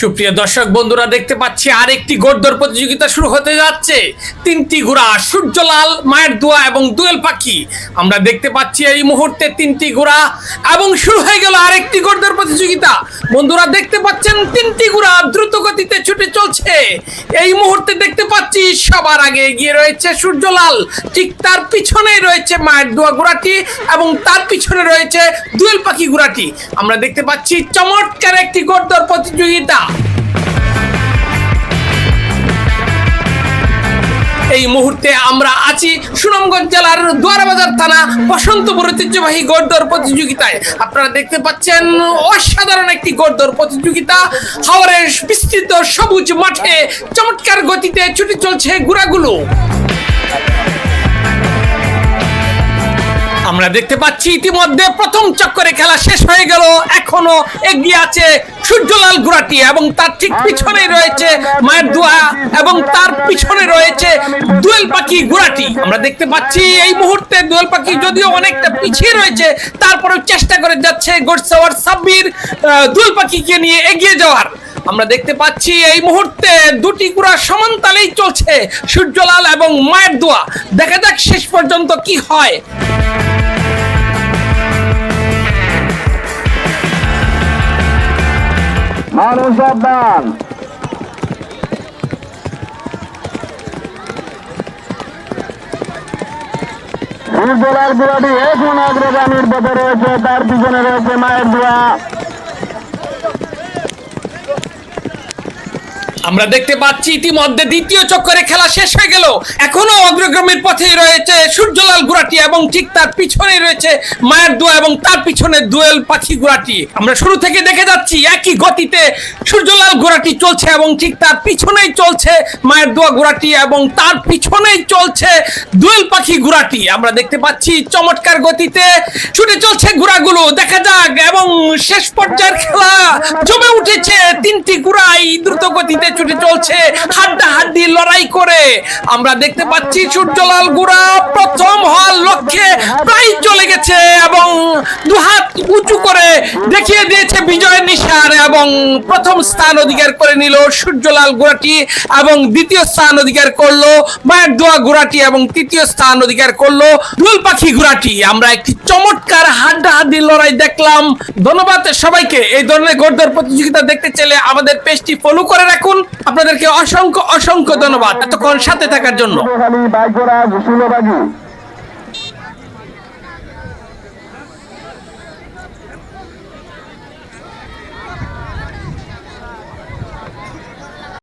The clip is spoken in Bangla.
সুপ্রিয় দর্শক বন্ধুরা, দেখতে পাচ্ছি আরেকটি গোড়দর প্রতিযোগিতা শুরু হতে যাচ্ছে। তিনটি ঘোড়া, সূর্যলাল, মায়ের দোয়া এবং দুয়েল পাখি। আমরা দেখতে পাচ্ছি এই মুহূর্তে তিনটি ঘোড়া এবং শুরু হয়ে গেল আরেকটি গোড়দর প্রতিযোগিতা। বন্ধুরা, দেখতে পাচ্ছেন তিনটি ঘোড়া দ্রুত গতিতে ছুটে চলছে। এই মুহূর্তে দেখতে পাচ্ছি সবার আগে এগিয়ে রয়েছে সূর্যলাল। ঠিক তার পিছনেই রয়েছে মায়ের দোয়া ঘোড়াটি এবং তার পিছনে রয়েছে দুয়েল পাখি ঘোড়াটি। আমরা দেখতে পাচ্ছি চমৎকার একটি গোড়দর প্রতিযোগিতা। এই মুহূর্তে আমরা আছি সুনামগঞ্জ জেলার দোয়ারাবাজার থানা বসন্তপুর ঐতিহ্যবাহী গোড়দৌড় প্রতিযোগিতায়। আপনারা দেখতে পাচ্ছেন অসাধারণ একটি গোড়দৌড় প্রতিযোগিতা। হাওরের বিস্তৃত সবুজ মাঠে চমৎকার গতিতে ছুটি চলছে ঘোড়াগুলো। আমরা দেখতে পাচ্ছি ইতিমধ্যে প্রথম চক্করে খেলা শেষ হয়ে গেল। এখনও এগিয়ে আছে সূর্যলাল গুরাটি এবং তার ঠিক পিছনে রয়েছে মায়ের দোয়া এবং তার পিছনে রয়েছে দোয়েল পাখি গুরাটি। আমরা দেখতে পাচ্ছি এই মুহূর্তে দোয়েল পাখি যদিও অনেকটা পিছিয়ে রয়েছে, তারপরেও চেষ্টা করে যাচ্ছে গোডসাওয়ার সাব্বির দোয়েল পাখিকে নিয়ে এগিয়ে যাওয়ার। আমরা দেখতে পাচ্ছি এই মুহূর্তে দুটি গুড়া সমান তালেই চলছে সূর্যলাল এবং মায়ের দোয়া। দেখা যাক শেষ পর্যন্ত কি হয়। মানুষ সাবধান। সূর্যলাল গুড়াটি এখন অগ্রগামীর পথে রয়েছে তার পিছনে রয়েছে মায়ের দোয়া। আমরা দেখতে পাচ্ছি ইতিমধ্যে দ্বিতীয় চক্করে খেলা শেষ হয়ে গেল। এখনও অগ্রগামীর পথেই রয়েছে সূর্যলাল গুড়াটি এবং ঠিক তার পিছনে রয়েছে মায়ের দোয়া এবং তার পিছনে দোয়েল পাখি গুড়াটি। আমরা শুরু থেকে দেখে যাচ্ছি একই গতিতে সূর্যলাল গুড়াটি চলছে এবং ঠিক তার পিছনেই চলছে মায়ের দোয়া গুড়াটি এবং তার পিছনেই চলছে দোয়েল পাখি গুড়াটি। আমরা দেখতে পাচ্ছি চমৎকার গতিতে ছুটে চলছে গুড়াগুলো। দেখা যাক, এবং শেষ পর্যায়ের খেলা জমে উঠেছে তিনটি দ্রুত গতিতে ছুটে চলছে। হাড্ডা হাড্ডি লড়াই করে। আমরা দেখতে পাচ্ছি সূর্যলাল গুড়া প্রথম হওয়ার লক্ষ্যে প্রায় চলে গেছে এবং দুহাত উঁচু করে দেখিয়ে দিয়েছে বিজয়ের নিশান এবং প্রথম স্থান অধিকার করে নিল সূর্যলাল গুড়াটি এবং দ্বিতীয় স্থান অধিকার করল মায়ের দোয়া গুড়াটি এবং তৃতীয় স্থান অধিকার করল দুল পাখি গুড়াটি। আমরা একটি চমৎকার হাড্ডা হাড্ডি লড়াই দেখলাম। ধন্যবাদ সবাইকে। এই ধরনের গোড়দর প্রতিযোগিতা দেখতে চাইলে আমাদের পেজটি ফলো করে রাখুন। আপনাদেরকে অসংখ্য অসংখ্য ধন্যবাদ এতক্ষণ সাথে থাকার জন্য।